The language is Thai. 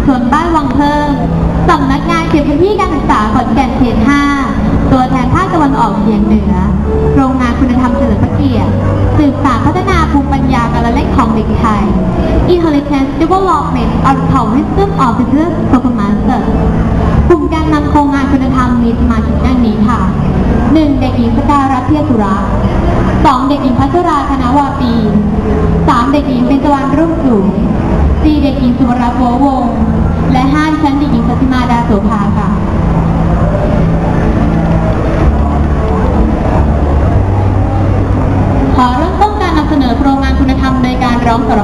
มชนบ้านวังเพิ่มสำนักงานเขตพื้นที่การศึกษาขอนแก่นเขต 5 ตัวแทนภาคตะวันออกเฉียงเหนือ โรงงานคุณธรรมเฉลิมพระเกียรติสืบสานพัฒนาภูมิปัญญาการละเล่นของเด็กไทย Intelligence Development of Tourism Officers Performance กลุ่มการนำโครงงานคุณธรรมมีสมาชิกดังนี้ค่ะ 1. เด็กหญิงสการัตเทียสุระ 2. เด็กหญิงพัชราธนวาปี 3. เด็กหญิงเบญจวรรณรุ่งสูง ด็กหญิงสุวรัตโววงศ์และห้าดิฉันเด็กหญิงปฏิมาดาโสภาค่ะ ขอเริ่มต้นการนำเสนอโครงงานคุณธรรมในการร้องสร